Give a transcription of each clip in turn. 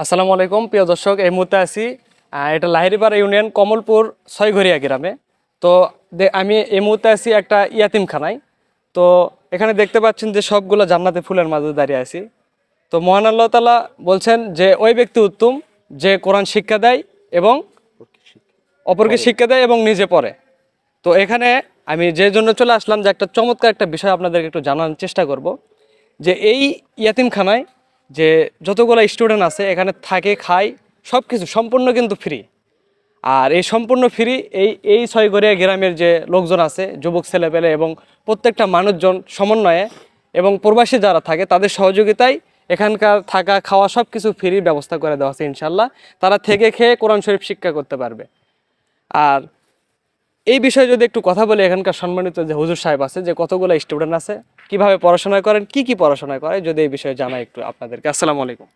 আসসালামু আলাইকুম প্রিয় দর্শক এই মুহূর্তে আছি এটা লাহিরিপাড়া ইউনিয়ন কমলপুর ছয়ঘরিয়া গ্রামে। তো দে- আমি এই মুহূর্তে আছি একটা ইয়াতিমখানায়। তো এখানে দেখতে পাচ্ছেন যে সবগুলো জান্নাতে ফুলের মাঝে দাঁড়িয়ে আছি। তো মহান আল্লাহ তালা বলছেন যে ওই ব্যক্তি উত্তম যে কোরআন শিক্ষা দেয় এবং অপরকে শিক্ষা দেয় এবং নিজে পড়ে। তো এখানে আমি যে জন্য চলে আসলাম যে একটা চমৎকার একটা বিষয় আপনাদেরকে একটু জানার চেষ্টা করব যে এই ইয়াতিমখানায় যে যতগুলো স্টুডেন্ট আছে, এখানে থাকে, খায় সব কিছু সম্পূর্ণ কিন্তু ফ্রি আর এই সম্পূর্ণ ফ্রি এই এই ছয়গড়িয়া গ্রামের যে লোকজন আছে, যুবক ছেলেপেলে এবং প্রত্যেকটা মানুষজন সমন্বয়ে এবং প্রবাসী যারা থাকে, তাদের সহযোগিতায় এখানকার থাকা, খাওয়া সব কিছু ফ্রি ব্যবস্থা করে দেওয়া আছে, ইনশাল্লাহ। তারা থেকে খেয়ে কোরআন শরীফ শিক্ষা করতে পারবে। আর এই বিষয়ে যদি একটু কথা বলি এখানকার সম্মানিত যে হুজুর সাহেব আছে যে কতগুলো স্টুডেন্ট আছে কীভাবে পড়াশোনা করেন কি কি পড়াশোনা করে যদি এই বিষয়ে জানাই একটু আপনাদেরকে। আসসালামু আলাইকুম।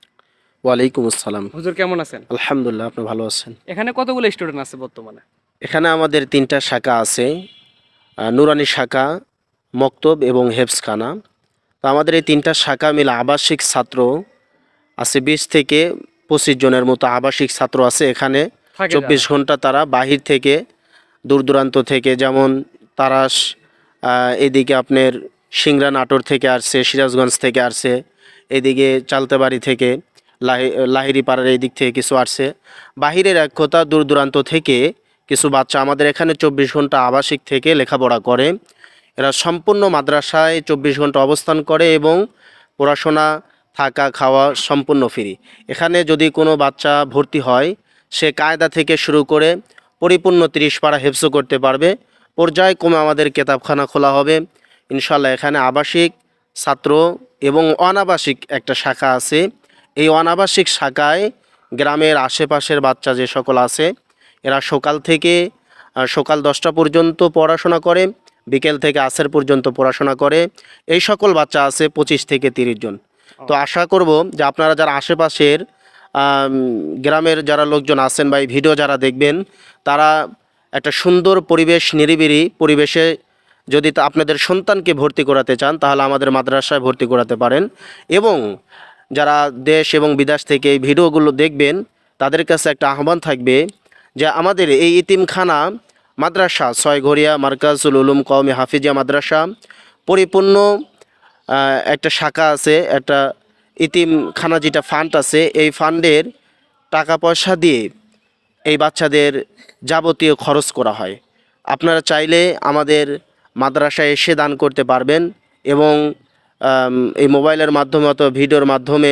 ওয়ালাইকুম আসসালাম। হুজুর কেমন আছেন? আলহামদুলিল্লাহ আপনি ভালো আছেন? এখানে কতগুলো স্টুডেন্ট আছে বর্তমানে? এখানে আমাদের তিনটা শাখা আছে নুরানি শাখা মক্তব এবং হেফসখানা তো আমাদের এই তিনটা শাখা মিলে আবাসিক ছাত্র আছে বিশ থেকে পঁচিশ জনের মতো আবাসিক ছাত্র আছে এখানে। চব্বিশ ঘণ্টা তারা বাহির থেকে দূর দূরান্ত থেকে, যেমন তারাস এদিকে আপনার সিংড়া নাটোর থেকে আসছে, সিরাজগঞ্জ থেকে আসছে, এদিকে চালতাবাড়ি থেকে, লাহি লাহিরি পাড়ার এই দিক থেকে কিছু আসছে। বাহিরের এক কথা দূর দূরান্ত থেকে কিছু বাচ্চা আমাদের এখানে চব্বিশ ঘণ্টা আবাসিক থেকে লেখাপড়া করে। এরা সম্পূর্ণ মাদ্রাসায় চব্বিশ ঘণ্টা অবস্থান করে এবং পড়াশোনা, থাকা, খাওয়া সম্পূর্ণ ফ্রি এখানে যদি কোনো বাচ্চা ভর্তি হয়, সে কায়দা থেকে শুরু করে পরিপূর্ণ তিরিশ পাড়া হেফজো করতে পারবে। পর্যায়ক্রমে আমাদের কেতাবখানা খোলা হবে। ইনশাল্লাহ এখানে আবাসিক, ছাত্র এবং অনাবাসিক একটা শাখা আছে। এই অনাবাসিক শাখায় গ্রামের আশেপাশের বাচ্চা যে সকল আছে, এরা সকাল থেকে সকাল দশটা পর্যন্ত পড়াশোনা করে, বিকেল থেকে আসর পর্যন্ত পড়াশোনা করে। এই সকল বাচ্চা আছে পঁচিশ থেকে তিরিশ জন। তো আশা করব যে আপনারা যারা আশেপাশের গ্রামের যারা লোকজন আছেন বা এই ভিডিও যারা দেখবেন, তারা একটা সুন্দর পরিবেশ, নিরিবিলি পরিবেশে যদি আপনাদের সন্তানকে ভর্তি করাতে চান, তাহলে আমাদের মাদ্রাসায় ভর্তি করাতে পারেন। এবং যারা দেশ এবং বিদেশ থেকে এই ভিডিওগুলো দেখবেন, তাদের কাছে একটা আহ্বান থাকবে যে আমাদের এই ইতিমখানা মাদ্রাসা ছয়ঘরিয়া মার্কাজুল উলুম কওমি হাফিজিয়া মাদ্রাসা, পরিপূর্ণ একটা শাখা আছে, একটা ইতিমখানা যেটা ফান্ড আছে, এই ফান্ডের টাকা পয়সা দিয়ে এই বাচ্চাদের যাবতীয় খরচ করা হয়। আপনারা চাইলে আমাদের মাদ্রাসায় এসে দান করতে পারবেন এবং এই মোবাইলের মাধ্যমে অথবা ভিডিওর মাধ্যমে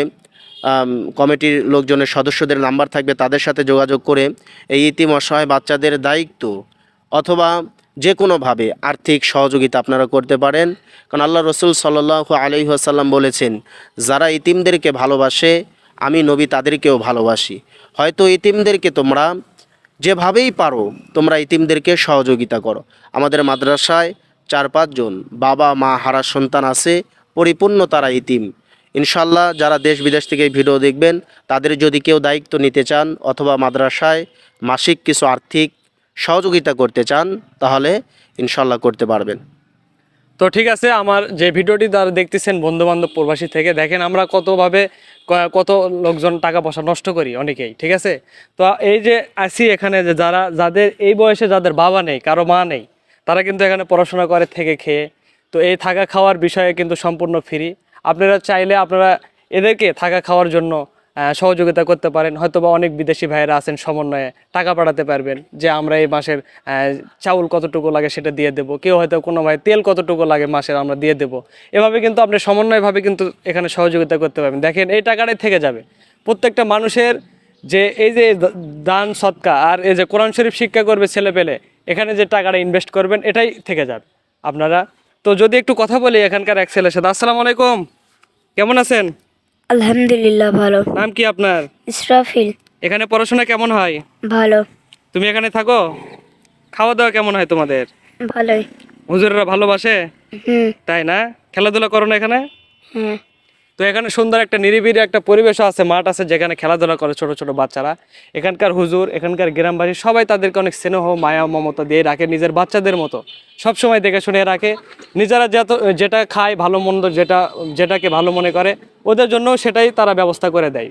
কমিটির লোকজনের সদস্যদের নাম্বার থাকবে, তাদের সাথে যোগাযোগ করে এই ইতিম অসহায় বাচ্চাদের দায়িত্ব অথবা যে কোনোভাবে আর্থিক সহযোগিতা আপনারা করতে পারেন। কারণ আল্লাহ রসুল সাল্লাহ আলহি আসাল্লাম বলেছেন, যারা ইতিমদেরকে ভালোবাসে, আমি নবী তাদেরকেও ভালোবাসি। হয়তো ইতিমদেরকে তোমরা যেভাবেই পারো, তোমরা ইতিমদেরকে সহযোগিতা করো। আমাদের মাদ্রাসায় চার পাঁচজন বাবা, মা, হারা সন্তান আছে, পরিপূর্ণ তারা ইতিম। ইনশাল্লাহ যারা দেশ বিদেশ থেকে ভিডিও দেখবেন, তাদের যদি কেউ দায়িত্ব নিতে চান অথবা মাদ্রাসায় মাসিক কিছু আর্থিক সহযোগিতা করতে চান, তাহলে ইনশাল্লাহ করতে পারবেন। তো ঠিক আছে, আমার যে ভিডিওটি তারা দেখতেছেন বন্ধু বান্ধব প্রবাসী থেকে, দেখেন আমরা কতভাবে কত লোকজন টাকা পয়সা নষ্ট করি অনেকেই, ঠিক আছে? তো এই যে আসি এখানে যে যারা, যাদের এই বয়সে যাদের বাবা নেই, কারও মা নেই, তারা কিন্তু এখানে পড়াশোনা করে, থেকে খেয়ে, তো এই থাকা খাওয়ার বিষয়ে কিন্তু সম্পূর্ণ ফ্রি আপনারা চাইলে আপনারা এদেরকে থাকা খাওয়ার জন্য সহযোগিতা করতে পারেন। হয়তো বা অনেক বিদেশি ভাইয়েরা আছেন সমন্বয়ে, টাকা পাঠাতে পারবেন যে আমরা এই মাসের চাউল কতটুকু লাগে সেটা দিয়ে দেবো। কেউ হয়তো কোনো ভাই তেল কতটুকু লাগে মাসের আমরা দিয়ে দেবো। এভাবে কিন্তু আপনি সমন্বয়ভাবে কিন্তু এখানে সহযোগিতা করতে পারবেন। দেখেন, এই টাকাটাই থেকে যাবে। প্রত্যেকটা মানুষের যে এই যে দান সৎকা আর এই যে কোরআন শরীফ শিক্ষা করবে ছেলে পেলে, এখানে যে টাকাটা ইনভেস্ট করবেন, এটাই থেকে যাবে। আপনারা, তো যদি একটু কথা বলি এখানকার এক ছেলের সাথে। আসসালামু আলাইকুম। কেমন আছেন? আলহামদুলিল্লাহ ভালো। নাম কি আপনার? ইসরাফিল। এখানে পড়াশোনা কেমন হয়? ভালো। তুমি এখানে থাকো? খাওয়া দাওয়া কেমন হয় তোমাদের? ভালোই। হুজুররা ভালোবাসে? হুম। তাই না? খেলাধুলা করো না এখানে? হ্যাঁ। তো এখানে সুন্দর একটা নিরিবিলি একটা পরিবেশও আছে, মাঠ আছে যেখানে খেলাধুলা করে ছোট ছোট বাচ্চারা। এখানকার হুজুর, এখানকার গ্রামবাসী সবাই তাদেরকে অনেক স্নেহ, মায়া, মমতা দিয়ে রাখে নিজের বাচ্চাদের মতো। সব সময় দেখে শুনে রাখে। নিজেরা যত, যেটা খায় ভালো মন্দ, যেটা, যেটাকে ভালো মনে করে, ওদের জন্য সেটাই তারা ব্যবস্থা করে দেয়।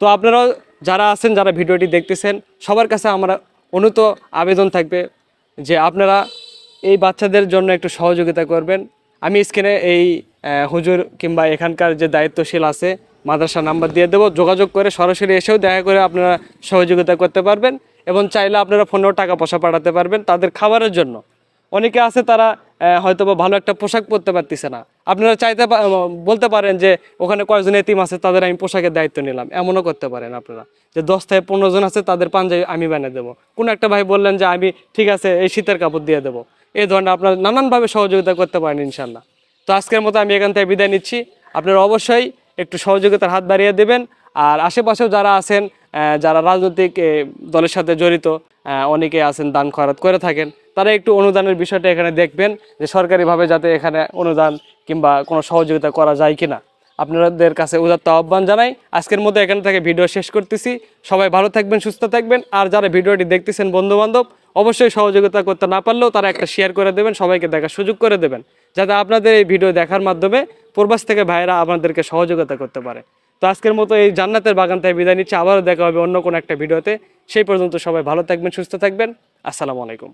তো আপনারাও যারা আছেন, যারা ভিডিওটি দেখতেছেন, সবার কাছে আমরা অনুত আবেদন থাকবে যে আপনারা এই বাচ্চাদের জন্য একটু সহযোগিতা করবেন। আমি স্ক্রিনে এই হুজুর কিংবা এখানকার যে দায়িত্বশীল আছে মাদ্রাসা নাম্বার দিয়ে দেবো। যোগাযোগ করে সরাসরি এসেও দেখা করে আপনারা সহযোগিতা করতে পারবেন এবং চাইলে আপনারা ফোনেও টাকা পয়সা পাঠাতে পারবেন তাদের খাবারের জন্য। অনেকে আছে তারা হয়তো বা ভালো একটা পোশাক পরতে পারতেছে না। আপনারা চাইতে বলতে পারেন যে ওখানে কয়েকজন এতিম আছে, তাদের আমি পোশাকের দায়িত্ব নিলাম। এমনও করতে পারেন আপনারা। যে দশ থেকে পনেরো জন আছে, তাদের পাঞ্জাবি আমি বানিয়ে দেবো। কোনো একটা ভাই বললেন যে আমি ঠিক আছে, এই শীতের কাপড় দিয়ে দেবো। এই ধরনের আপনারা নানানভাবে সহযোগিতা করতে পারেন ইনশাল্লাহ। তো আজকের মতো আমি এখান থেকে বিদায় নিচ্ছি। আপনারা অবশ্যই একটু সহযোগিতার হাত বাড়িয়ে দেবেন। আর আশেপাশেও যারা আছেন যারা রাজনৈতিক দলের সাথে জড়িত অনেকে আছেন, দান খরাত করে থাকেন, তারা একটু অনুদানের বিষয়টা এখানে দেখবেন যে সরকারিভাবে যাতে এখানে অনুদান কিংবা কোনো সহযোগিতা করা যায় কিনা। আপনাদের কাছে উদাত্ত আহ্বান জানাই। আজকের মতো এখান থেকে ভিডিও শেষ করতেছি। সবাই ভালো থাকবেন, সুস্থ থাকবেন। আর যারা ভিডিওটি দেখতেছেন বন্ধু বান্ধব অবশ্যই সহযোগিতা করতে না পারলেও তারা একটা শেয়ার করে দেবেন, সবাইকে দেখার সুযোগ করে দেবেন, যাতে আপনাদের এই ভিডিও দেখার মাধ্যমে প্রবাস থেকে ভাইরা আপনাদেরকে সহযোগিতা করতে পারে। তো আজকের মতো এই জান্নাতের বাগান থেকে বিদায় নিচ্ছে, আবারও দেখা হবে অন্য কোনো একটা ভিডিওতে সেই পর্যন্ত সবাই ভালো থাকবেন, সুস্থ থাকবেন। আসসালামু আলাইকুম।